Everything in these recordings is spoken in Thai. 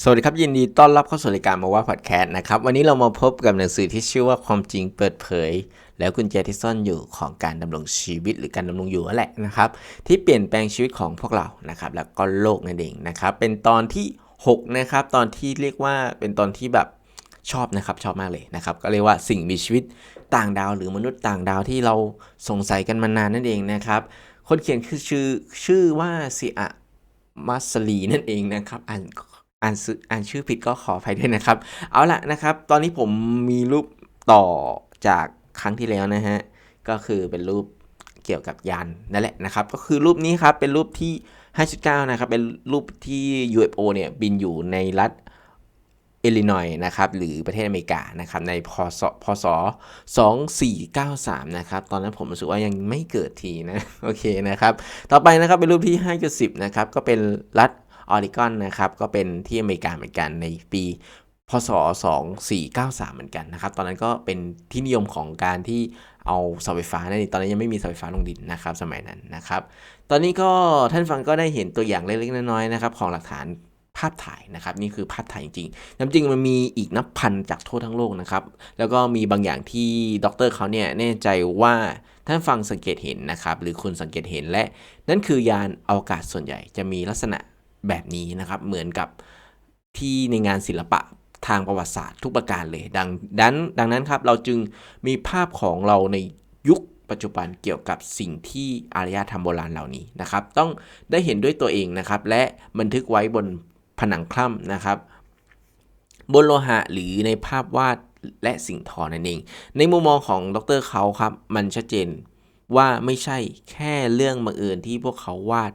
สวัสดีครับ ยินดีต้อนรับเข้าสู่รายการมาว่าพอดแคสต์นะครับ วันนี้เรามาพบกับหนังสือที่ชื่อว่าความจริงเปิดเผย แล้วกุญแจที่ซ่อนอยู่ของการดำรงชีวิตหรือการดำรงอยู่นั่นแหละนะครับ ที่เปลี่ยนแปลงชีวิตของพวกเรานะครับ แล้วก็โลกนั่นเองนะครับ เป็นตอนที่ 6 นะครับ ตอนที่เรียกว่าเป็นตอนที่แบบชอบนะครับชอบมากเลยนะครับ ก็เรียกว่าสิ่งมีชีวิตต่างดาว หรือมนุษย์ต่างดาวที่เราสงสัยกันมานานนั่นเองนะครับ คนเขียนคือชื่อชื่อว่าซิอะมัสลีนั่นเองนะครับอ่าน อ่านชื่ออ่านชื่อผิดก็ขออภัยด้วยนะครับ เอาละนะครับ ตอนนี้ผมมีรูปต่อจากครั้งที่แล้วนะฮะ ก็คือเป็นรูปเกี่ยวกับยานนั่นแหละนะครับ ก็คือรูปนี้ครับเป็นรูปที่ 5.9 นะครับ เป็นรูปที่ UFO เนี่ยบินอยู่ในรัฐอิลลินอยส์นะครับหรือประเทศอเมริกานะครับในพศพศ2493 นะครับ ตอนนั้นผมรู้สึกว่ายังไม่เกิดทีนะ โอเคนะครับ ต่อไปนะครับเป็นรูปที่ 5.10 นะครับ ก็เป็นรัฐ ออริกอนนะครับก็เป็นที่อเมริกาเหมือนกันในปีพศ 2493 เหมือนกันนะครับ ตอนนั้นก็เป็นที่นิยมของการที่เอาเสาไฟฟ้านั่นเองตอนนั้นยังไม่มีเสาไฟฟ้าลงดินนะครับ สมัยนั้นนะครับ ตอนนี้ก็ท่านฟังก็ได้เห็นตัวอย่างเล็กๆน้อยๆนะครับของหลักฐานภาพถ่ายนะครับนี่คือภาพถ่ายจริงๆน้ำจริงมันมีอีกนับพันจากทั่วทั้งโลกนะครับ แล้วก็มีบางอย่างที่ด็อกเตอร์เขาเนี่ยแน่ใจว่าท่านฟังสังเกตเห็นนะครับ หรือคุณสังเกตเห็นและ นั่นคือยานอวกาศส่วนใหญ่จะมีลักษณะ แบบนี้นะครับ เหมือนกับที่ในงานศิลปะทางประวัติศาสตร์ทุกประการเลย ดังดังดังนั้นครับเราจึงมีภาพของเราในยุคปัจจุบันเกี่ยวกับสิ่งที่อารยธรรมโบราณเหล่านี้นะครับ ต้องได้เห็นด้วยตัวเองนะครับ และบันทึกไว้บนผนังคล่ำนะครับ บนโลหะหรือในภาพวาดและสิ่งทอนั่นเอง ในมุมมองของดรเขาครับ มันชัดเจนว่าไม่ใช่แค่เรื่องบังเอิญที่พวกเขาวาด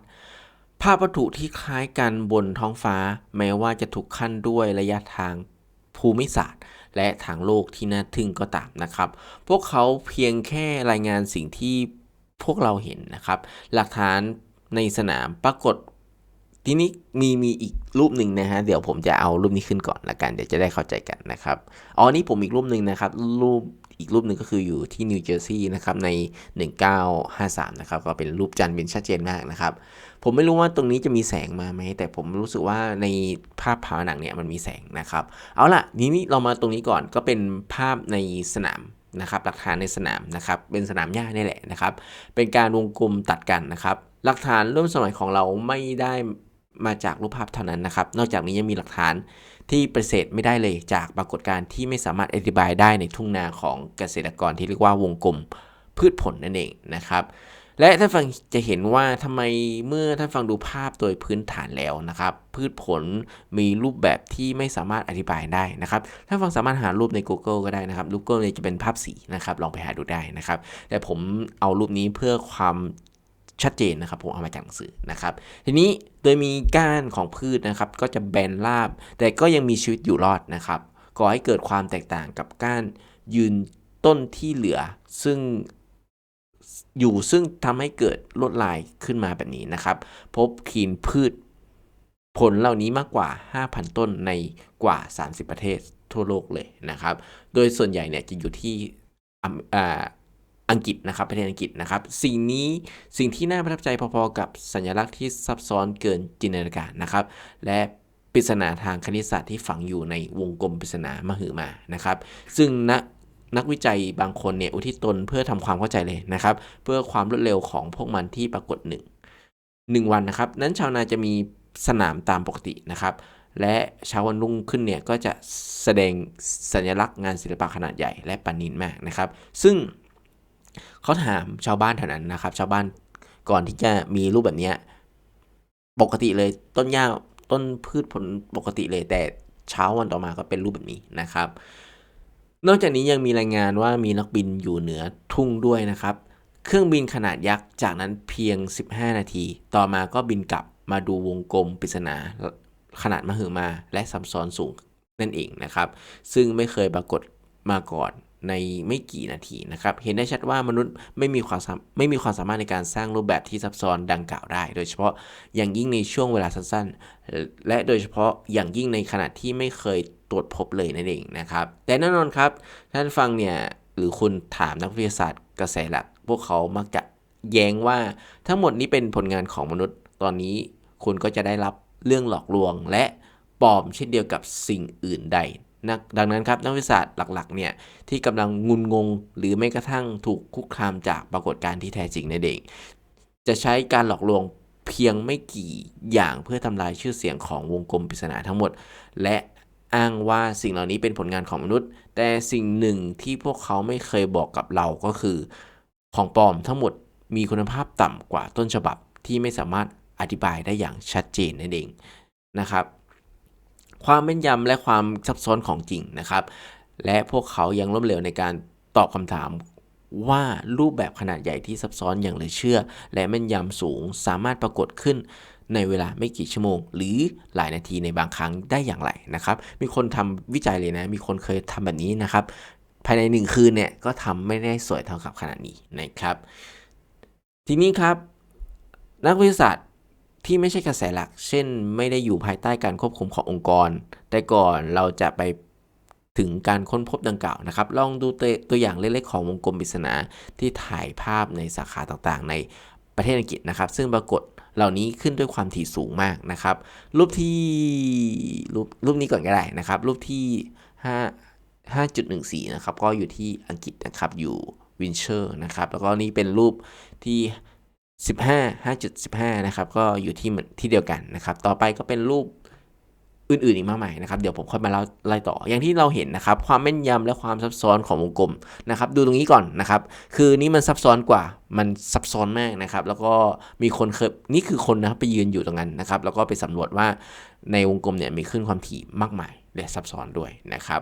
ภาพวัตถุที่คล้ายกันบนท้องฟ้า แม้ว่าจะถูกขั้นด้วยระยะทางภูมิศาสตร์ และทางโลกที่น่าทึ่งก็ตามนะครับ พวกเขาเพียงแค่รายงานสิ่งที่พวกเราเห็นนะครับ หลักฐานในสนามปรากฏทีนี้มีมีอีกรูปหนึ่งนะฮะเดี๋ยวผมจะเอารูปนี้ขึ้นก่อนละกันเดี๋ยวจะได้เข้าใจกันนะครับอ๋อนี่ผมอีกรูปหนึ่งนะครับรูปอีกรูปหนึ่งก็คืออยู่ที่นิวเจอร์ซีย์นะครับใน 1953 นะครับก็เป็นรูปจันทร์เป็นชัดเจนมากนะครับ ผมไม่รู้ว่าตรงนี้จะมีแสงมาไหม แต่ผมรู้สึกว่าในภาพผาหนังเนี่ยมันมีแสงนะครับ เอาล่ะทีนี้เรามาตรงนี้ก่อนก็เป็นภาพในสนามนะครับหลักฐานในสนามนะครับเป็นสนามหญ้านี่แหละนะครับ เป็นการวงกลมตัดกันนะครับ หลักฐานร่วมสมัยของเราไม่ได้มาจากรูปภาพเท่านั้นนะครับ นอกจากนี้ยังมีหลักฐานที่ปฏิเสธไม่ได้เลยจากปรากฏการณ์ที่ไม่สามารถอธิบายได้ในทุ่งนาของเกษตรกรที่เรียกว่าวงกลมพืชผลนั่นเองนะครับ และท่านฟังจะเห็นว่าทำไมเมื่อท่านฟังดูภาพโดยพื้นฐานแล้วนะครับ พืชผลมีรูปแบบที่ไม่สามารถอธิบายได้นะครับท่านฟังสามารถหารูปใน Google ก็ได้นะครับ Google เนี่ยจะเป็นภาพสีนะครับ ลองไปหาดูได้นะครับ แต่ผมเอารูปนี้เพื่อความชัดเจนนะครับผมเอามาจากหนังสือนะครับ ทีนี้โดยมีก้านของพืชนะครับ ก็จะแบนราบ แต่ก็ยังมีชีวิตอยู่รอดนะครับก่อให้เกิดความแตกต่างกับก้านยืนต้นที่เหลือ ซึ่ง อยู่ซึ่งทำให้เกิดลวดลายขึ้นมาแบบนี้นะครับ พบขีนพืช ผลเหล่านี้มากกว่า 5,000 ต้นในกว่า 30 ประเทศทั่วโลกเลยนะครับ โดยส่วนใหญ่เนี่ยจะอยู่ที่อ,อังกฤษนะครับประเทศอังกฤษนะครับ สิ่งนี้สิ่งที่น่าประทับใจพอๆกับสัญลักษณ์ที่ซับซ้อนเกินจินตนาการนะครับ และปริศนาทางคณิตศาสตร์ที่ฝังอยู่ในวงกลมปริศนามหึมานะครับ ซึ่งนัก นักวิจัยบางคนเนี่ยอุทิศตนเพื่อทำความเข้าใจเลยนะครับ เพื่อความรวดเร็วของพวกมันที่ปรากฏหนึ่งหนึ่งวันนะครับ นั้นชาวนาจะมีสนามตามปกตินะครับ และเช้าวันรุ่งขึ้นเนี่ยก็จะแสดงสัญลักษณ์งานศิลปะขนาดใหญ่และปานินมากนะครับ ซึ่งเขาถามชาวบ้านแถวนั้นนะครับ ชาวบ้านก่อนที่จะมีรูปแบบเนี้ยปกติเลยต้นหญ้าต้นพืชผลปกติเลยแต่เช้าวันต่อมาก็เป็นรูปแบบนี้นะครับ นอกจากนี้ยังมีรายงานว่ามีนักบินอยู่เหนือทุ่งด้วยนะครับ เครื่องบินขนาดยักษ์จากนั้นเพียง 15 นาที ต่อมาก็บินกลับมาดูวงกลมปริศนาขนาดมหึมาและซับซ้อนสูงนั่นเองนะครับ ซึ่งไม่เคยปรากฏมาก่อนในไม่กี่นาทีนะครับ เห็นได้ชัดว่ามนุษย์ไม่มีความสามไม่มีความสามารถในการสร้างรูปแบบที่ซับซ้อนดังกล่าวได้ โดยเฉพาะอย่างยิ่งในช่วงเวลาสั้นๆ และโดยเฉพาะอย่างยิ่งในขณะที่ไม่เคย ตรวจพบเลยนั่นเองนะครับ แต่แน่นอนครับ ท่านฟังเนี่ยหรือคุณถามนักวิทยาศาสตร์กระแสหลัก พวกเขามักจะแย้งว่าทั้งหมดนี้เป็นผลงานของมนุษย์ ตอนนี้คุณก็จะได้รับเรื่องหลอกลวงและปลอมเช่นเดียวกับสิ่งอื่นใดนะดังนั้นครับนักวิทยาศาสตร์หลักๆเนี่ยที่กำลังงุนงง หรือแม้กระทั่งถูกคุกคามจากปรากฏการณ์ที่แท้จริงในเด็กจะใช้การหลอกลวงเพียงไม่กี่อย่างเพื่อทำลายชื่อเสียงของวงกลมปริศนาทั้งหมด และ อ้างว่าสิ่งเหล่านี้เป็นผลงานของมนุษย์ แต่สิ่งหนึ่งที่พวกเขาไม่เคยบอกกับเราก็คือ ของปลอมทั้งหมดมีคุณภาพต่ำกว่าต้นฉบับที่ไม่สามารถอธิบายได้อย่างชัดเจนนั่นเองนะครับ ความแม่นยำและความซับซ้อนของจริงนะครับ และพวกเขายังล้มเหลวในการตอบคำถามว่ารูปแบบขนาดใหญ่ที่ซับซ้อนอย่างเหลือเชื่อ และแม่นยำสูงสามารถปรากฏขึ้น ในเวลาไม่กี่ชั่วโมง หรือหลายนาทีในบางครั้งได้อย่างไรนะครับ มีคนทำวิจัยเลยนะ มีคนเคยทำแบบนี้นะครับ ภายในหนึ่งคืนเนี่ยก็ทำไม่ได้สวยเท่ากับขนาดนี้นะครับ ทีนี้ครับ นักวิทยาศาสตร์ที่ไม่ใช่กระแสหลัก เช่น ไม่ได้อยู่ภายใต้การควบคุมขององค์กร แต่ก่อนเราจะไปถึงการค้นพบดังกล่าวนะครับ ลองดูตัวตัวอย่างเล็กๆของวงกลมปริศนาที่ถ่ายภาพในสาขาต่างๆ ใน ประเทศอังกฤษนะครับ ซึ่งปรากฏเหล่านี้ขึ้นด้วยความถี่สูงมากนะครับ รูปที่รูปรูปนี้ก่อนก็ได้นะครับ รูปที่ 5 5.14 นะครับ ก็อยู่ที่อังกฤษนะครับ อยู่วินเชอร์นะครับ แล้วก็นี่เป็นรูปที่ 15 5.15 นะครับ ก็อยู่ที่เหมือนที่เดียวกันนะครับ ต่อไปก็เป็นรูป อื่นๆอีกมากมายนะครับเดี๋ยวผมค่อยมาเล่าไล่ต่อ อย่างที่เราเห็นนะครับความแม่นยำและความซับซ้อนของวงกลมนะครับดูตรงนี้ก่อนนะครับคือนี่มันซับซ้อนกว่ามันซับซ้อนมากนะครับแล้วก็มีคนเคยนี่คือคนนะครับไปยืนอยู่ตรงนั้นนะครับแล้วก็ไปสำรวจว่าในวงกลมเนี่ยมีขึ้นความถี่มากมายและซับซ้อนด้วยนะครับ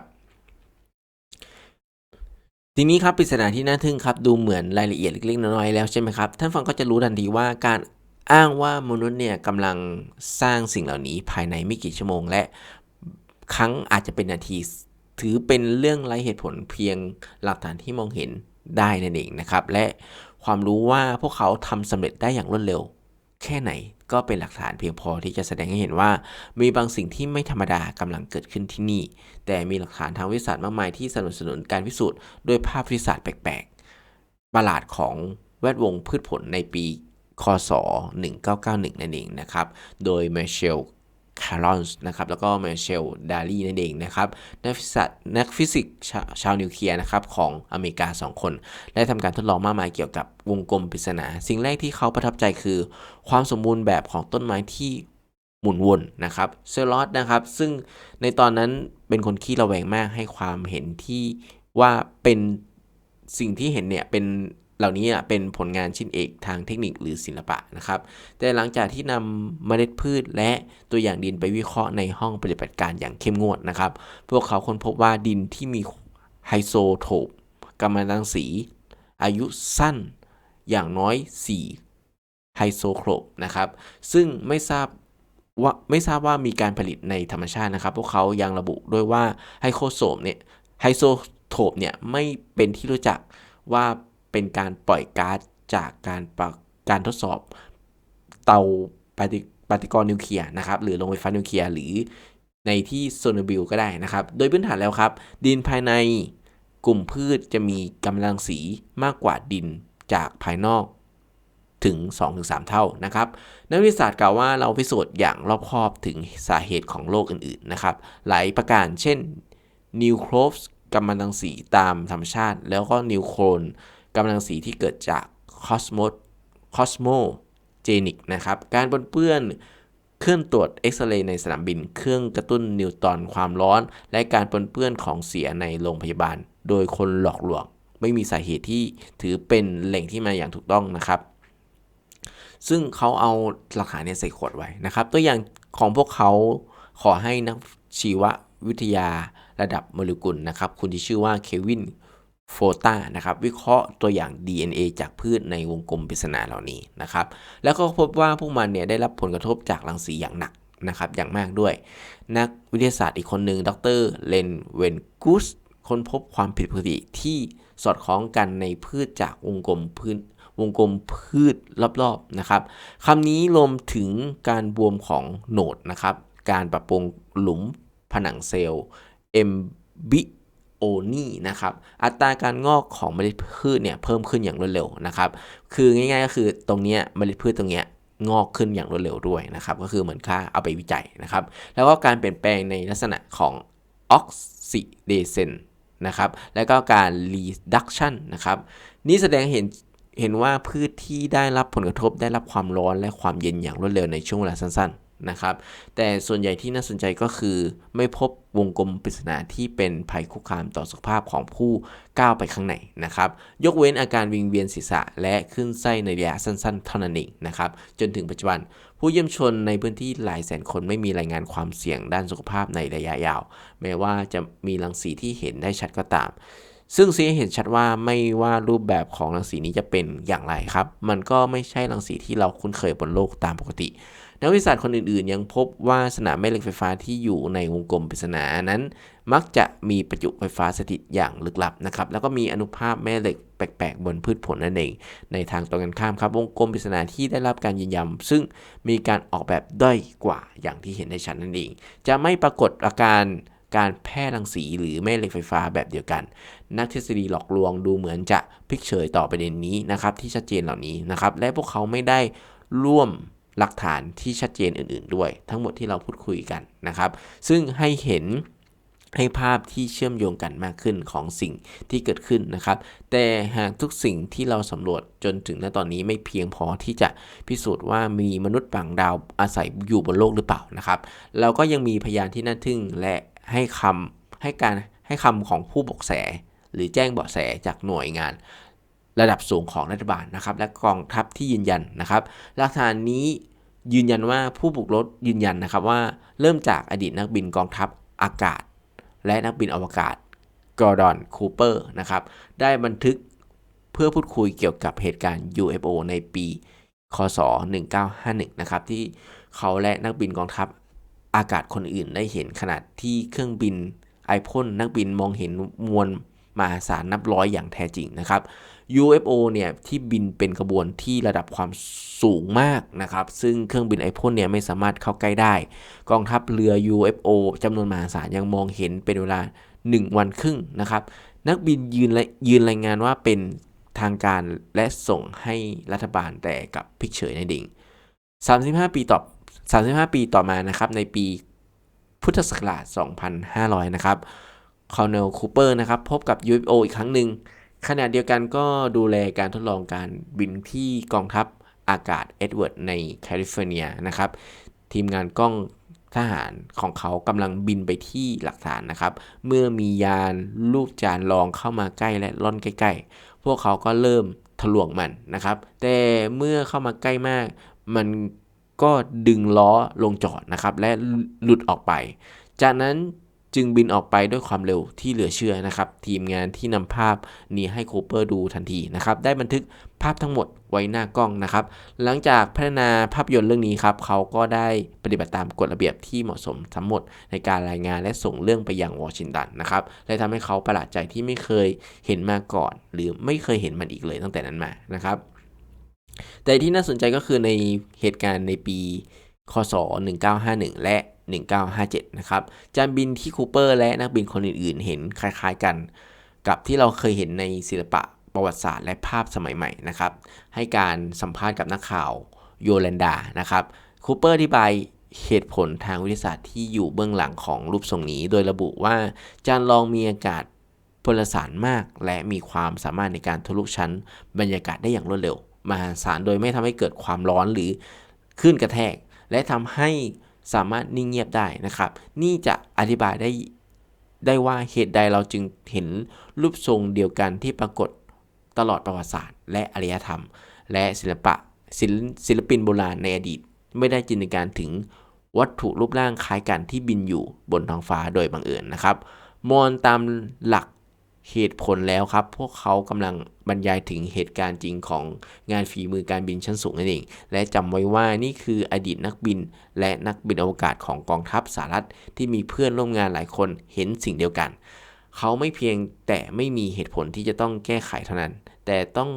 ทีนี้ครับปริศนาที่น่าทึ่งครับดูเหมือนรายละเอียดเล็กๆน้อยๆแล้วใช่ไหมครับท่านฟังก็จะรู้ทันทีว่าการ อ้างว่ามนุษย์เนี่ยกำลังสร้างสิ่งเหล่านี้ภายในไม่กี่ชั่วโมง และครั้งอาจจะเป็นนาที ถือเป็นเรื่องไร้เหตุผลเพียงหลักฐานที่มองเห็นได้นั่นเองนะครับ และความรู้ว่าพวกเขาทำสำเร็จได้อย่างรวดเร็ว แค่ไหนก็เป็นหลักฐานเพียงพอที่จะแสดงให้เห็นว่า มีบางสิ่งที่ไม่ธรรมดากำลังเกิดขึ้นที่นี่ แต่มีหลักฐานทางวิทยาศาสตร์มากมายที่สนับสนุนการพิสูจน์ด้วยภาพวิทยาศาสตร์แปลกๆประหลาดของแวดวงพืชผลในปี คศ 1991 นั่นเองนะครับ โดยเมเชลคาร์ลอนส์นะครับแล้วก็เมเชลดาลีนั่นเองนะครับนักฟิสิกส์นักฟิสิกส์ชาวนิวเคลียร์นะครับของอเมริกา 2 คน ได้ทำการทดลองมากมายเกี่ยวกับวงกลมปริศนา สิ่งแรกที่เขาประทับใจคือ ความสมบูรณ์แบบของต้นไม้ที่หมุนวนนะครับเซลลอสนะครับ ซึ่งในตอนนั้นเป็นคนขี้ระแวงมากให้ความเห็นที่ว่าเป็นสิ่งที่เห็นเนี่ยเป็น เหล่านี้เป็นผลงานชิ้นเอกทางเทคนิคหรือศิลปะนะครับ แต่หลังจากที่นำเมล็ดพืชและตัวอย่างดินไปวิเคราะห์ในห้องปฏิบัติการอย่างเข้มงวดนะครับ พวกเขาค้นพบว่าดินที่มีไฮโซโทปกัมมันตรังสี อายุสั้นอย่างน้อย 4 ไฮโซโครบนะครับ ซึ่งไม่ทราบว่าไม่ทราบว่ามีการผลิตในธรรมชาตินะครับ พวกเขายังระบุด้วยว่าไฮโคโซมเนี่ยไฮโซโทปเนี่ยไม่เป็นที่รู้จักว่า เป็นการปล่อยก๊าซจากการการทดสอบเตาปฏิปฏิกรณ์นิวเคลียร์นะครับหรือโรงไฟฟ้านิวเคลียร์หรือในที่โซนบิลก็ได้นะครับ โดยพื้นฐานแล้วครับ ดินภายในกลุ่มพืชจะมีกำลังสีมากกว่าดินจากภายนอกถึง 2-3 เท่านะครับนักวิทยาศาสตร์กล่าวว่าเราพิสูจน์อย่างรอบคอบถึงสาเหตุของโรคอื่นๆนะครับ หลายประการเช่นนิวโครฟกัมมันตรังสีตามธรรมชาติ แล้วก็นิวโครน กำลังสีที่เกิดจากคอสโมคอสโมเจนิกนะครับ การปนเปื้อนเครื่องตรวจเอ็กซเรย์ในสนามบิน เครื่องกระตุ้นนิวตอนความร้อน และการปนเปื้อนของเสียในโรงพยาบาล โดยคนหลอกลวง ไม่มีสาเหตุที่ถือเป็นแหล่งที่มาอย่างถูกต้องนะครับ ซึ่งเขาเอาหลักฐานเนี่ยใส่ขวดไว้นะครับ ตัวอย่างของพวกเขาขอให้นักชีววิทยาระดับโมเลกุลนะครับคุณที่ชื่อว่าเควิน โฟตานะครับวิเคราะห์ตัวอย่าง DNA จากพืชในวงกลมปริศนาเหล่านี้นะครับแล้วก็พบว่าพวกมันเนี่ยได้รับผลกระทบจากรังสีอย่างหนักนะครับอย่างมากด้วย นักวิทยาศาสตร์อีกคนหนึ่งดรเลนเวนกุสค้นพบความผิดปกติที่สอดคล้องกันในพืชจากวงกลมพืชวงกลมพืชรอบๆนะครับคำนี้รวมถึงการบวมของโหนดนะครับการปรับปรุงหลุมผนังเซลล์เอมบิ โอนี่นะครับอัตราการงอกของเมล็ดพืชเนี่ยเพิ่มขึ้นอย่างรวดเร็วนะครับคือง่ายๆก็คือตรงนี้เมล็ดพืชตรงเนี้ยงอกขึ้นอย่างรวดเร็วด้วยนะครับก็คือเหมือนค่าเอาไปวิจัยนะครับแล้วก็การเปลี่ยนแปลงในลักษณะของออกซิเดเซนนะครับแล้วก็การ reduction นะครับนี่แสดงเห็นเห็นว่าพืชที่ได้รับผลกระทบได้รับความร้อนและความเย็นอย่างรวดเร็วในช่วงเวลาสั้นๆ นะครับ แต่ส่วนใหญ่ที่น่าสนใจก็คือไม่พบวงกลมปริศนาที่เป็นภัยคุกคามต่อสุขภาพของผู้ก้าวไปข้างในนะครับ ยกเว้นอาการวิงเวียนศีรษะและขึ้นไส้ในระยะสั้นๆ เท่านั้นเองนะครับ จนถึงปัจจุบัน ผู้เยี่ยมชนในพื้นที่หลายแสนคนไม่มีรายงานความเสี่ยงด้านสุขภาพในระยะยาว แม้ว่าจะมีรังสีที่เห็นได้ชัดก็ตามซึ่งซีเห็นชัดว่าไม่ว่ารูปแบบของรังสีนี้จะเป็นอย่างไรครับ มันก็ไม่ใช่รังสีที่เราคุ้นเคยบนโลกตามปกติ นักวิทยาศาสตร์คนอื่นๆ ยังพบว่าสนามแม่เหล็กไฟฟ้าที่อยู่ในวงกลมปริศนานั้น มักจะมีประจุไฟฟ้าสถิตอย่างลึกลับนะครับแล้วก็มีอนุภาคแม่เหล็กแปลกๆ บนพืชผลนั่นเอง ในทางตรงกันข้ามครับ วงกลมปริศนาที่ได้รับการยืนยันซึ่งมีการออกแบบด้อยกว่าอย่างที่เห็นได้ชัดนั่นเอง จะไม่ปรากฏอาการการแพร่รังสีหรือแม่เหล็กไฟฟ้าแบบเดียวกัน นักทฤษฎีหลอกลวงดูเหมือนจะพลิกเฉยต่อประเด็นนี้นะครับที่ชัดเจนเหล่านี้นะครับและพวกเขาไม่ได้ร่วม หลักฐานที่ชัดเจนอื่น ๆ ด้วย ทั้งหมดที่เราพูดคุยกันนะครับ ซึ่งให้เห็นให้ภาพที่เชื่อมโยงกันมากขึ้นของสิ่งที่เกิดขึ้นนะครับ แต่หากทุกสิ่งที่เราสำรวจจนถึงณตอนนี้ไม่เพียงพอที่จะพิสูจน์ว่ามีมนุษย์ต่างดาวอาศัยอยู่บนโลกหรือเปล่านะครับ เราก็ยังมีพยานที่น่าทึ่งและให้คำให้การให้คำของผู้บอกแส หรือแจ้งเบาะแสจากหน่วยงาน ระดับสูงของรัฐบาลนะครับ และกองทัพที่ยืนยันนะครับหลักฐานนี้ยืนยันว่าผู้บุกรถยืนยันนะครับว่าเริ่มจากอดีตนักบินกองทัพอากาศ และนักบินอวกาศกอร์ดอนคูเปอร์นะครับได้บันทึกเพื่อพูดคุยเกี่ยวกับเหตุการณ์ UFO ในปี คศ 1951 นะครับที่เขาและนักบินกองทัพอากาศคนอื่นได้เห็นขนาดที่เครื่องบินไอพ่นนักบินมองเห็นมวล มหาศาลนับร้อยอย่างแท้จริงนะครับ UFO เนี่ยที่บินเป็นกระบวนที่ระดับความสูงมากนะครับ ซึ่งเครื่องบินไอพ่นเนี่ยไม่สามารถเข้าใกล้ได้ กองทัพเรือ UFO จำนวนมหาศาลยังมองเห็นเป็นเวลา 1 วันครึ่งนะครับ นักบินยืนยืนรายงานว่าเป็นทางการและส่งให้รัฐบาลแต่กับพิกเฉยในดิ่ง 35 ปีต่อ 35 ปีต่อมานะครับในปีพุทธศักราช 2500 นะครับ คอร์เนลคูเปอร์นะครับ พบกับ UFO อีกครั้งหนึ่งขณะเดียวกันก็ดูแลการทดลองการบินที่กองทัพอากาศเอ็ดเวิร์ดในแคลิฟอร์เนียนะครับ ทีมงานกล้องทหารของเขากำลังบินไปที่หลักฐานนะครับ เมื่อมียานลูกจานรองเข้ามาใกล้และล่อนใกล้ ๆ พวกเขาก็เริ่มทะลวงมันนะครับ แต่เมื่อเข้ามาใกล้มาก มันก็ดึงล้อลงจอดนะครับ และหลุดออกไป จากนั้น จึงบินออกไปด้วยความเร็วที่เหลือเชื่อนะครับทีมงานที่นำภาพนี้ให้โคเปอร์ดูทันทีนะครับได้บันทึกภาพทั้งหมดไว้หน้ากล้องนะครับ หลังจากพัฒนาภาพยนตร์เรื่องนี้ครับเขาก็ได้ปฏิบัติตามกฎระเบียบที่เหมาะสมทั้งหมดในการรายงานและส่งเรื่องไปยังวอชิงตันนะครับและทำให้เขาประหลาดใจที่ไม่เคยเห็นมาก่อน หรือไม่เคยเห็นมันอีกเลยตั้งแต่นั้นมานะครับแต่ที่น่าสนใจก็คือในเหตุการณ์ในปีคศ1951 และ 1957 นะครับจานบินที่คูเปอร์และนักบินคนอื่นๆ เห็นคล้ายๆกัน กับที่เราเคยเห็นในศิลปะประวัติศาสตร์และภาพสมัยใหม่นะครับ ให้การสัมภาษณ์กับนักข่าวโยแลนดานะครับคูเปอร์อธิบายเหตุผลทางวิทยาศาสตร์ที่อยู่เบื้องหลังของรูปทรงนี้ โดยระบุว่าจานลองมีอากาศพลสารมาก และมีความสามารถในการทะลุชั้นบรรยากาศได้อย่างรวดเร็ว มหาศาลโดยไม่ทำให้เกิดความร้อนหรือคลื่นกระแทก และทำให้ สามารถนิ่งเงียบได้นะครับ นี่จะอธิบายได้ได้ว่าเหตุใดเราจึงเห็นรูปทรงเดียวกันที่ปรากฏตลอดประวัติศาสตร์ และอารยธรรม และศิลปะศิลศิลปินโบราณในอดีต ไม่ได้จินตนาการถึงวัตถุรูปร่างคล้ายกันที่บินอยู่บนท้องฟ้าโดยบังเอิญนะครับ มองตามหลัก เหตุผลแล้วครับ พวกเขากำลังบรรยายถึงเหตุการณ์จริงของงานฝีมือการบินชั้นสูงนั่นเอง และจำไว้ว่านี่คืออดีตนักบิน และนักบินอวกาศของกองทัพสหรัฐที่มีเพื่อนร่วมงานหลายคนเห็นสิ่งเดียวกัน เขาไม่เพียงแต่ไม่มีเหตุผลที่จะต้องแก้ไขเท่านั้น แต่ต้อง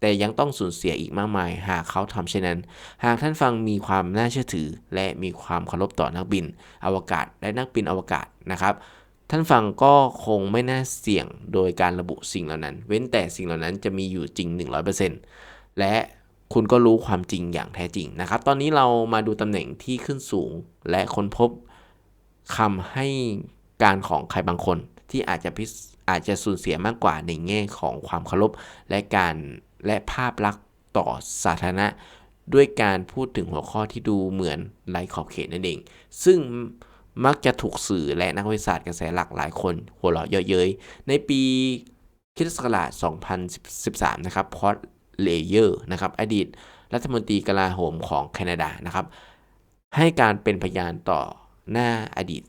แต่ยังต้องสูญเสียอีกมากมาย หากเขาทำเช่นนั้น หากท่านฟังมีความน่าเชื่อถือ และมีความเคารพต่อนักบิน อวกาศและนักบินอวกาศนะครับ ท่านฟังก็คงไม่น่าเสี่ยงโดยการระบุสิ่งเหล่านั้น เว้นแต่สิ่งเหล่านั้นจะมีอยู่จริง 100%และคุณก็รู้ความจริงอย่างแท้จริงนะครับ ตอนนี้เรามาดูตำแหน่งที่ขึ้นสูง และค้นพบคำให้การของใครบางคนที่อาจจะพิอาจจะสูญเสียมากกว่าในแง่ของความเคารพและการและภาพลักษณ์ต่อสาธารณะ ด้วยการพูดถึงหัวข้อที่ดูเหมือนไร้ขอบเขตนั่นเอง ซึ่ง มักจะถูกสื่อและนักวิทยาศาสตร์กระแสหลักหลายคนหัวเราะเยอะเย้ยในปีคริสตศักราช2013 นะครับพอตเลเยอร์นะครับอดีตรัฐมนตรีกลาโหมของแคนาดานะครับ ให้การเป็นพยานต่อหน้าอดีต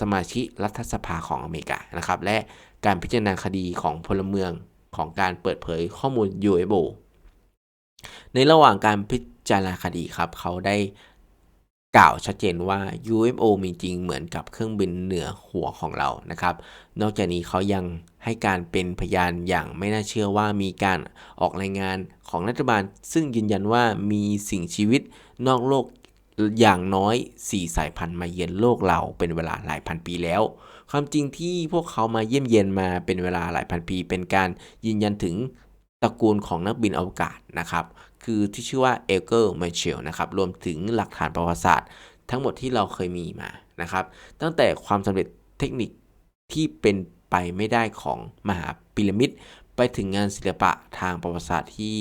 สมาชิกรัฐสภาของอเมริกานะครับ และการพิจารณาคดีของพลเมืองของการเปิดเผยข้อมูล UFO ในระหว่างการพิจารณาคดีครับ เขาได้ กล่าวชัดเจนว่า UFO มีจริงเหมือนกับเครื่องบินเหนือหัวของเรานะครับ นอกจากนี้เขายังให้การเป็นพยานอย่างไม่น่าเชื่อว่ามีการออกรายงานของรัฐบาล ซึ่งยืนยันว่ามีสิ่งชีวิตนอกโลกอย่างน้อย 4 สายพันธุ์มาเยือนโลกเราเป็นเวลาหลายพันปีแล้ว ความจริงที่พวกเขามาเยี่ยมเยียนมาเป็นเวลาหลายพันปี เป็นการยืนยันถึงตระกูลของนักบินอวกาศนะครับ คือที่ชื่อว่าเอเกอร์มเชลนะครับรวมถึงหลักฐานประวัติศาสตร์ ทั้งหมดที่เราเคยมีมานะครับตั้งแต่ความสำเร็จเทคนิคที่เป็นไปไม่ได้ของมหาพีระมิดไปถึงงานศิลปะทางประวัติศาสตร์ที่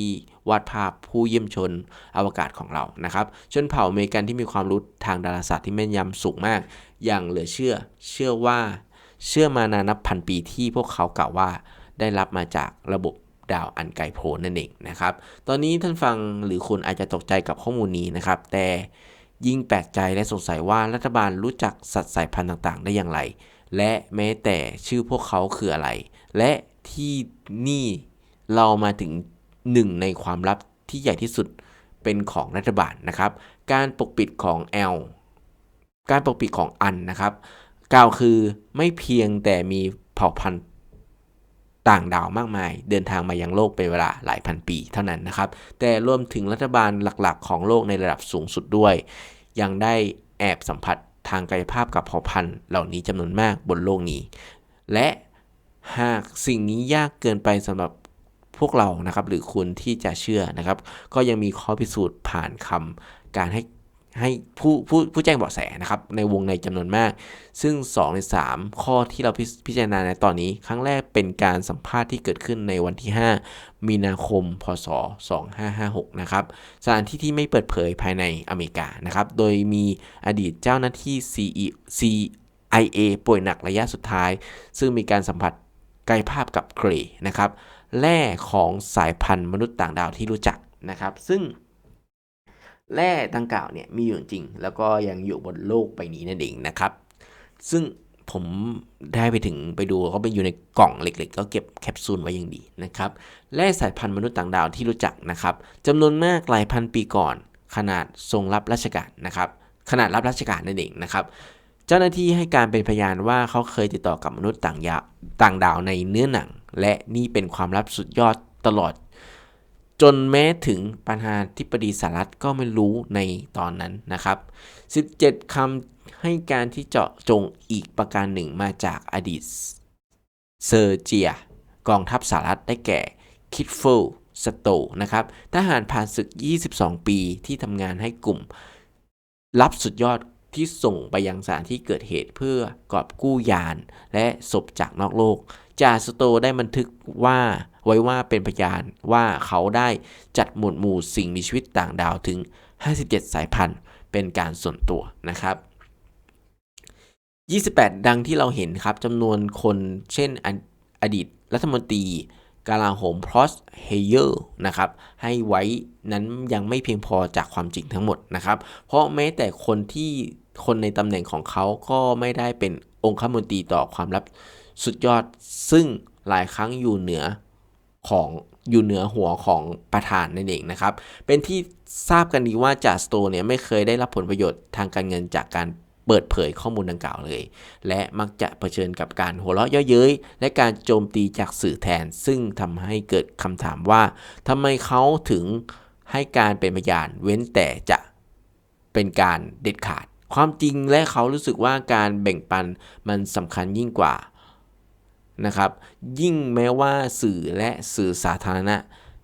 วาดภาพผู้เยี่ยมชนอวกาศของเรานะครับ ชนเผ่าอเมริกันที่มีความรู้ทางดาราศาสตร์ที่แม่นยำสูงมาก อย่างเหลือเชื่อ เชื่อว่า เชื่อมานานนับพันปีที่พวกเขากล่าวว่าได้รับมาจากระบบ ดาวอันไกลโพ้นนั่นเองนะครับ ตอนนี้ท่านฟังหรือคุณอาจจะตกใจกับข้อมูลนี้นะครับ แต่ยิ่งแปลกใจและสงสัยว่ารัฐบาลรู้จักสัตว์สายพันธุ์ต่างๆ ได้อย่างไร และแม้แต่ชื่อพวกเขาคืออะไร และที่นี่เรามาถึงหนึ่งในความลับที่ใหญ่ที่สุดเป็นของรัฐบาลนะครับ การปกปิดของ L การปกปิดของอันนะครับ กล่าวคือไม่เพียงแต่มีเผ่าพันธุ์ ต่างดาวมากมาย เดินทางมายังโลกเป็นเวลาหลายพันปีเท่านั้นนะครับ แต่รวมถึงรัฐบาลหลักๆ ของโลกในระดับสูงสุดด้วย ยังได้แอบสัมผัสทางกายภาพกับเผ่าพันธุ์เหล่านี้จำนวนมากบนโลกนี้ และหากสิ่งนี้ยากเกินไปสำหรับพวกเรานะครับ หรือคุณที่จะเชื่อนะครับ ก็ยังมีข้อพิสูจน์ผ่านคำการให้ ให้ผู้ผู้ผู้แจ้งเบาะแสนะครับในวงในจำนวนมาก ซึ่ง 2 ใน 3 ข้อที่เราพพิจารณาในตอนนี้ ครั้งแรกเป็นการสัมภาษณ์ที่เกิดขึ้นในวันที่ 5 มีนาคม พศ 2556 นะครับสถานที่ที่ไม่เปิดเผยภายในอเมริกานะครับ โดยมีอดีตเจ้าหน้าที่ CE CIA ป่วยหนักระยะสุดท้าย ซึ่งมีการสัมผัสกายภาพกับเกรนะครับแร่ของสายพันธุ์มนุษย์ต่างดาวที่รู้จักนะครับ ซึ่ง แร่ดังกล่าวเนี่ยมีอยู่จริง แล้วก็ยังอยู่บนโลกใบนี้นั่นเองนะครับ ซึ่งผมได้ไปถึงไปดูก็ไปอยู่ในกล่องเล็กๆ ก็เก็บแคปซูลไว้อย่างดีนะครับแร่สายพันธุ์มนุษย์ต่างดาวที่รู้จักนะครับจำนวนมากหลายพันปีก่อน ขนาดทรงรับราชการนะครับ ขนาดรับราชการนั่นเองนะครับเจ้าหน้าที่ให้การเป็นพยานว่าเขาเคยติดต่อกับมนุษย์ต่างยาต่างดาวในเนื้อหนัง และนี่เป็นความลับสุดยอดตลอด จนแม้ถึงปัญหาที่ปดีสารัฐก็ไม่รู้ในตอนนั้นนะครับ 17คำให้การที่เจาะจงอีกประการหนึ่งมาจากอดีตเซอร์เจีย กองทัพสหรัฐได้แก่คิดเฟลสโตนะครับทหารผ่านศึก 22 ปีที่ทำงานให้กลุ่ม รับสุดยอดที่ส่งไปยังสถานที่เกิดเหตุเพื่อกอบกู้ยาน และศพจากนอกโลกจ่าสโตได้บันทึกว่า ไว้ว่าเป็นพยานว่าเขาได้จัดหมวดหมู่สิ่งมีชีวิตต่างดาวถึง 57 สายพันธุ์ เป็นการส่วนตัวนะครับ28 ดังที่เราเห็นครับจำนวนคนเช่นอดีตรัฐมนตรีกาลาโหมพรอสเฮเยอร์นะครับให้ไว้นั้นยังไม่เพียงพอจากความจริงทั้งหมดนะครับ เพราะแม้แต่คนที่คนในตำแหน่งของเขาก็ไม่ได้เป็นองค์คมนตรีต่อความลับสุดยอด ซึ่งหลายครั้งอยู่เหนือ ของอยู่เหนือหัวของประธานนั่นเองนะครับ เป็นที่ทราบกันดีว่าจ่าสโตเนี่ยไม่เคยได้รับผลประโยชน์ทางการเงินจากการเปิดเผยข้อมูลดังกล่าวเลย และมักจะเผชิญกับการหัวเราะเยาะเย้ยและการโจมตีจากสื่อแทน ซึ่งทำให้เกิดคำถามว่าทำไมเขาถึงให้การเป็นพยานเว้นแต่จะเป็นการเด็ดขาด ความจริงและเขารู้สึกว่าการแบ่งปันมันสำคัญยิ่งกว่า นะครับ ยิ่งแม้ว่าสื่อและสื่อสาธารณะ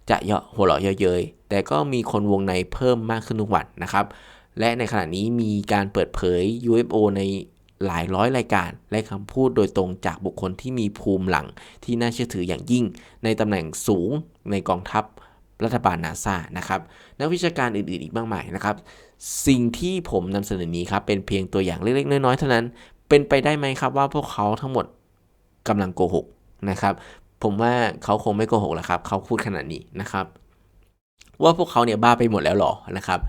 จะเยาะหัวเราะเยอะเย้ยแต่ก็มีคนวงในเพิ่มมากขึ้นทุกวันนะครับ และในขณะนี้มีการเปิดเผย UFO ในหลายร้อยรายการ และคำพูดโดยตรงจากบุคคลที่มีภูมิหลังที่น่าเชื่อถืออย่างยิ่ง ในตำแหน่งสูงในกองทัพรัฐบาลนาซานะครับนักวิชาการอื่นๆอีกมากมายนะครับ สิ่งที่ผมนำเสนอนี้ครับเป็นเพียงตัวอย่างเล็กๆน้อยๆเท่านั้น เป็นไปได้ไหมครับว่าพวกเขาทั้งหมด กำลังโกหกนะครับ ผมว่าเขาคงไม่โกหกแล้วครับเขาพูดขนาดนี้นะครับ ว่าพวกเขาเนี่ยบ้าไปหมดแล้วหรอนะครับ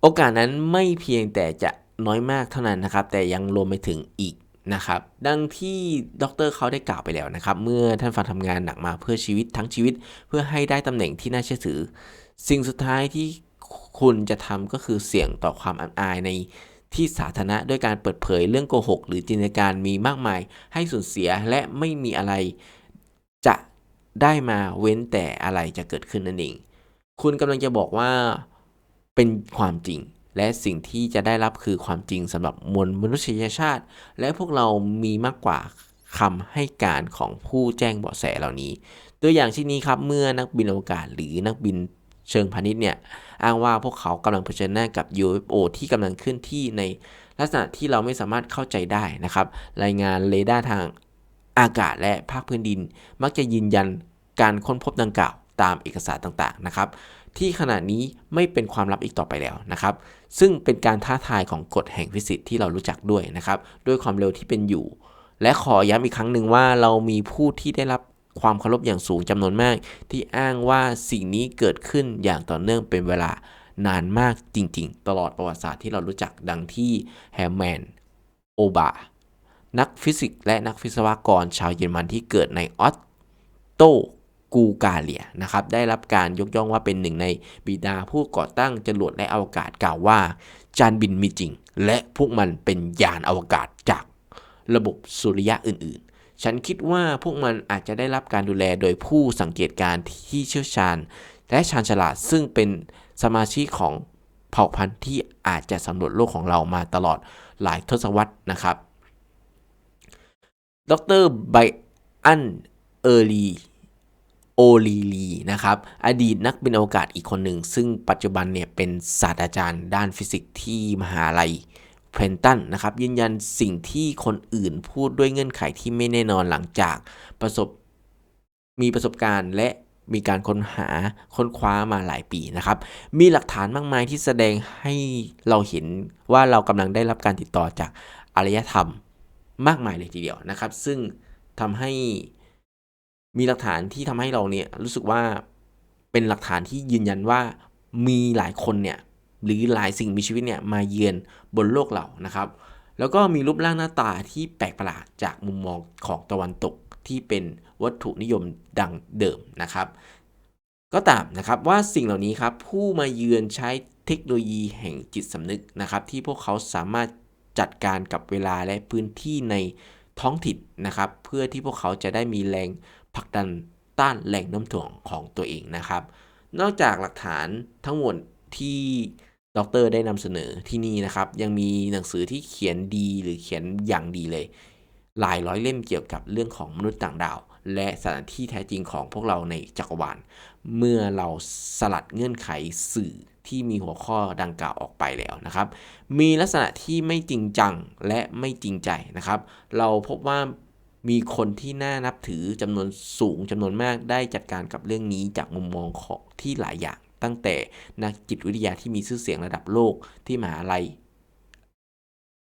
โอกาสนั้นไม่เพียงแต่จะน้อยมากเท่านั้นนะครับ แต่ยังรวมไปถึงอีกนะครับ ดังที่ดเรเขาได้กล่าวไปแล้วนะครับ เมื่อท่านฟังทำงานหนักมาเพื่อชีวิตทั้งชีวิต เพื่อให้ได้ตำแหน่งที่น่าเชื่อถือ สิ่งสุดท้ายที่คุณจะทำก็คือเสี่ยงต่อความอับอายใน ที่สาธารณะด้วยการเปิดเผยเรื่องโกหก หรือจินตนาการมีมากมาย ให้สูญเสียและไม่มีอะไร จะได้มาเว้นแต่อะไรจะเกิดขึ้นนั่นเอง คุณกำลังจะบอกว่าเป็นความจริง และสิ่งที่จะได้รับคือความจริงสำหรับมวลมนุษยชาติ และพวกเรามีมากกว่าคำให้การของผู้แจ้งเบาะแสเหล่านี้ ตัวอย่างเช่นนี้ครับเมื่อนักบินอวกาศหรือนักบิน เชิงพาณิชย์เนี่ยอ้างว่าพวกเขากำลังเผชิญหน้ากับ UFO ที่กำลังเคลื่อนที่ในลักษณะที่เราไม่สามารถเข้าใจได้นะครับ รายงานเรดาร์ทางอากาศและภาคพื้นดิน มักจะยืนยันการค้นพบดังกล่าวตามเอกสารต่างๆนะครับ ที่ขณะนี้ไม่เป็นความลับอีกต่อไปแล้วนะครับ ซึ่งเป็นการท้าทายของกฎแห่งฟิสิกส์ที่เรารู้จักด้วยนะครับ ด้วยความเร็วที่เป็นอยู่ และขอย้ำอีกครั้งหนึ่งว่าเรามีผู้ที่ได้รับ ความเคารพอย่างสูงจำนวนมาก ที่อ้างว่าสิ่งนี้เกิดขึ้นอย่างต่อเนื่องเป็นเวลานานมากจริง ๆ ตลอดประวัติศาสตร์ที่เรารู้จักดังที่แฮมแมนโอบานักฟิสิกส์และนักวิศวกรชาวเยอรมันที่เกิดในออตโตกูกาเลียนะครับได้รับการยกย่องว่าเป็นหนึ่งในบิดาผู้ก่อตั้งจรวดและอวกาศกล่าวว่า จานบินมีจริง และพวกมันเป็นยานอวกาศจากระบบสุริยะอื่นๆ ฉันคิดว่าพวกมันอาจจะได้รับการดูแลโดยผู้สังเกตการณ์ที่เชี่ยวชาญ และชาญฉลาดซึ่งเป็นสมาชิกของเผ่าพันธุ์ที่อาจจะสำรวจโลกของเรามาตลอดหลายทศวรรษนะครับ ดรไบอันเออรีโอลีลีนะครับ อดีตนักบินอวกาศอีกคนหนึ่ง ซึ่งปัจจุบันเนี่ยเป็นศาสตราจารย์ด้านฟิสิกส์ที่มหาลัย เพนตันนะครับยืนยันสิ่งที่คนอื่นพูดด้วยเงื่อนไขที่ไม่แน่นอนหลังจากประสบมีประสบการณ์และมีการค้นหาค้นคว้ามาหลายปีนะครับ มีหลักฐานมากมายที่แสดงให้เราเห็นว่าเรากำลังได้รับการติดต่อจากอารยธรรมมากมายเลยทีเดียวนะครับ ซึ่งทำให้มีหลักฐานที่ทำให้เราเนี่ยรู้สึกว่าเป็นหลักฐานที่ยืนยันว่ามีหลายคนเนี่ย หรือหลายสิ่งมีชีวิตเนี่ยมาเยือนบนโลกเรานะครับ แล้วก็มีรูปร่างหน้าตาที่แปลกประหลาดจากมุมมองของตะวันตกที่เป็นวัตถุนิยมดังเดิมนะครับ ก็ตามนะครับว่าสิ่งเหล่านี้ครับผู้มาเยือนใช้เทคโนโลยีแห่งจิตสำนึกนะครับ ที่พวกเขาสามารถจัดการกับเวลาและพื้นที่ในท้องถิ่นนะครับ เพื่อที่พวกเขาจะได้มีแรงผลักดันต้านแรงโน้มถ่วงของตัวเองนะครับ นอกจากหลักฐานทั้งหมดที่ ดรได้นำเสนอที่นี่นะครับ ยังมีหนังสือที่เขียนดีหรือเขียนอย่างดีเลย หลายร้อยเล่มเกี่ยวกับเรื่องของมนุษย์ต่างดาว และสถานที่แท้จริงของพวกเราในจักรวาล เมื่อเราสลัดเงื่อนไขสื่อที่มีหัวข้อดังกล่าวออกไปแล้วนะครับ มีลักษณะที่ไม่จริงจังและไม่จริงใจนะครับ เราพบว่ามีคนที่น่านับถือจำนวนสูงจำนวนมากได้จัดการกับเรื่องนี้จากมุมมองของที่หลายอย่าง ตั้งแต่นักจิตวิทยาที่มีชื่อเสียงระดับโลกที่มหาลัย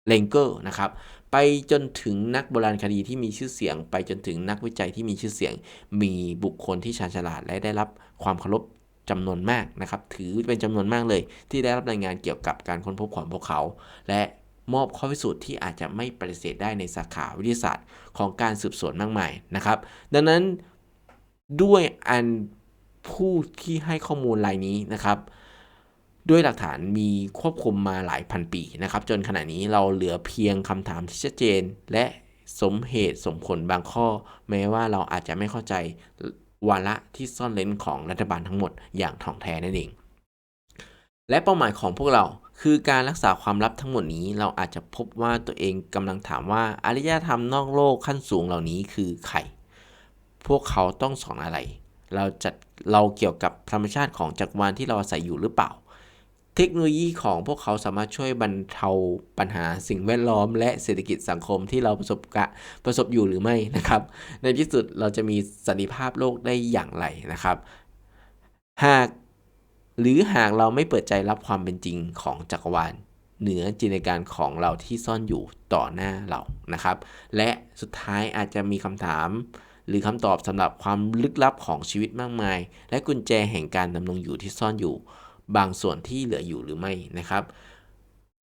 เลงเกอร์นะครับไปจนถึงนักโบราณคดีที่มีชื่อเสียง ไปจนถึงนักวิจัยที่มีชื่อเสียง มีบุคคลที่ชาญฉลาดและได้รับความเคารพจำนวนมากนะครับ ถือเป็นจำนวนมากเลย ที่ได้รับรายงานเกี่ยวกับการค้นพบของพวกเขา และมอบข้อพิสูจน์ที่อาจจะไม่ปฏิเสธได้ในสาขาวิทยาศาสตร์ของการสืบสวนมากมายนะครับ ดังนั้นด้วยอัน ผู้ที่ให้ข้อมูลรายนี้นะครับ ด้วยหลักฐานมีควบคุมมาหลายพันปีนะครับ จนขณะนี้เราเหลือเพียงคำถามที่ชัดเจน และสมเหตุสมผลบางข้อ แม้ว่าเราอาจจะไม่เข้าใจวาระที่ซ่อนเร้นของรัฐบาลทั้งหมดอย่างถ่องแท้นั่นเอง และเป้าหมายของพวกเราคือการรักษาความลับทั้งหมดนี้เราอาจจะพบว่าตัวเองกำลังถามว่าอารยธรรมนอกโลกขั้นสูงเหล่านี้คือใคร พวกเขาต้องสอนอะไร เราจัด เราเกี่ยวกับธรรมชาติของจักรวาลที่เราอาศัยอยู่หรือเปล่า เทคโนโลยีของพวกเขาสามารถช่วยบรรเทาปัญหาสิ่งแวดล้อม และเศรษฐกิจสังคมที่เราประสบกะประสบอยู่หรือไม่นะครับ ในที่สุดเราจะมีสันติภาพโลกได้อย่างไรนะครับ หากหรือหากเราไม่เปิดใจรับความเป็นจริงของจักรวาลเหนือจินตนาการของเราที่ซ่อนอยู่ต่อหน้าเรานะครับ และสุดท้ายอาจจะมีคำถาม หรือคำตอบสำหรับความลึกลับของชีวิตมากมาย และกุญแจแห่งการดำรงอยู่ที่ซ่อนอยู่ บางส่วนที่เหลืออยู่หรือไม่นะครับ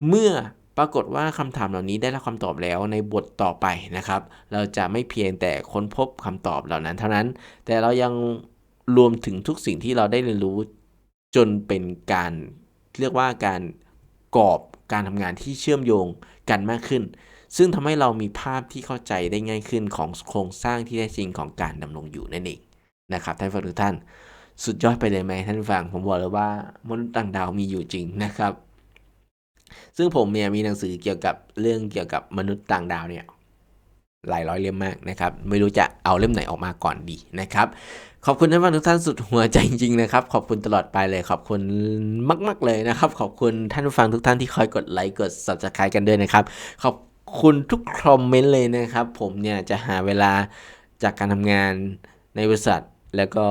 เมื่อปรากฏว่าคำถามเหล่านี้ได้รับคำตอบแล้วในบทต่อไปนะครับ เราจะไม่เพียงแต่ค้นพบคำตอบเหล่านั้นเท่านั้น แต่เรายังรวมถึงทุกสิ่งที่เราได้เรียนรู้จนเป็นการเรียกว่าการกรอบการทำงานที่เชื่อมโยงกันมากขึ้น ซึ่งทำให้เรามีภาพที่เข้าใจได้ง่ายขึ้นของโครงสร้างที่แท้จริงของการดำรงอยู่นั่นเองนะครับท่านฟังทุกท่าน สุดยอดไปเลยไหมท่านฟังผมบอกเลยว่ามนุษย์ต่างดาวมีอยู่จริงนะครับ ซึ่งผมเนี่ยมีหนังสือเกี่ยวกับเรื่องเกี่ยวกับมนุษย์ต่างดาวเนี่ยหลายร้อยเล่มมากนะครับ ไม่รู้จะเอาเล่มไหนออกมาก่อนดีนะครับ ขอบคุณท่านฟังทุกท่านสุดหัวใจจริงๆนะครับ ขอบคุณตลอดไปเลยขอบคุณมาก ๆเลยนะครับ ขอบคุณท่านฟังทุกท่านที่คอยกดไลค์กด subscribe กันด้วยนะครับขอบ คุณทุกคอมเมนต์เลยนะครับ ผมเนี่ยจะหาเวลาจากการทำงานในบริษัท แล้วก็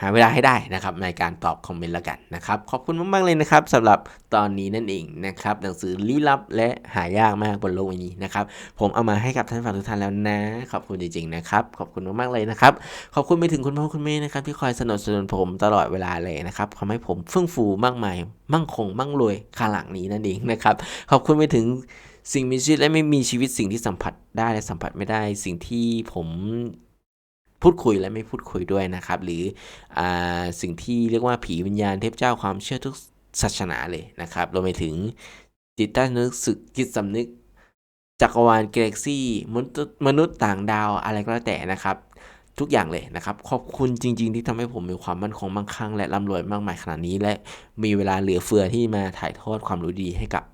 หาเวลาให้ได้นะครับ ในการตอบคอมเมนต์ละกันนะครับ ขอบคุณมากๆเลยนะครับสำหรับตอนนี้นั่นเองนะครับ หนังสือลี้ลับและหายากมากบนโลกใบนี้นะครับ ผมเอามาให้กับท่านฟังทุกท่านแล้วนะ ขอบคุณจริงๆนะครับ ขอบคุณมากๆเลยนะครับ ขอบคุณไปถึงคุณพ่อคุณแม่นะครับ ที่คอยสนับสนุนผมตลอดเวลาเลยนะครับทำให้ผมเฟื่องฟูมากมาย มั่งคง มั่งรวยข้าหลังนี้นั่นเองนะครับ ขอบคุณไปถึง สิ่งมีชีวิตและไม่มีชีวิตสิ่งที่สัมผัสได้และสัมผัสไม่ได้ สิ่งที่ผมพูดคุยและไม่พูดคุยด้วยนะครับ หรืออสิ่งที่เรียกว่าผีวิญญาณเทพเจ้าความเชื่อทุกศาสนาเลยนะครับรวมไปถึงจิตใต้นึกสึกจิตสำนึกจักรวาลกาแล็กซี่มนุษย์มนุษย์ต่างดาวอะไรก็แล้วแต่นะครับทุกอย่างเลยนะครับ ขอบคุณจริง ๆ ที่ทำให้ผมมีความมั่นคงมั่งคั่งและร่ำรวยมากมายขนาดนี้ และมีเวลาเหลือเฟือที่มาถ่ายทอดความรู้ดีให้กับ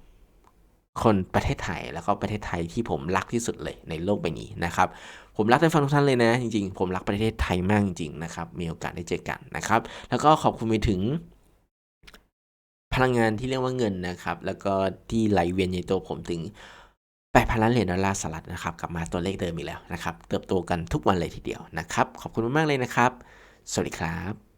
คนประเทศไทยแล้วก็ประเทศไทยที่ผมรักที่สุดเลยในโลกใบนี้นะครับ ผมรักท่านฟังทุกท่านเลยนะ จริงๆ ผมรักประเทศไทยมากจริงๆนะครับ มีโอกาสได้เจอกันนะครับ แล้วก็ขอบคุณไปถึง พลังงานที่เรียกว่าเงินนะครับ แล้วก็ที่ไหลเวียนในตัวผมถึง8พันล้านเหรียญดอลลาร์สหรัฐนะครับ กลับมาตัวเลขเดิมอีกแล้วนะครับ เติบโตกันทุกวันเลยทีเดียวนะครับ ขอบคุณมากๆเลยนะครับ สวัสดีครับ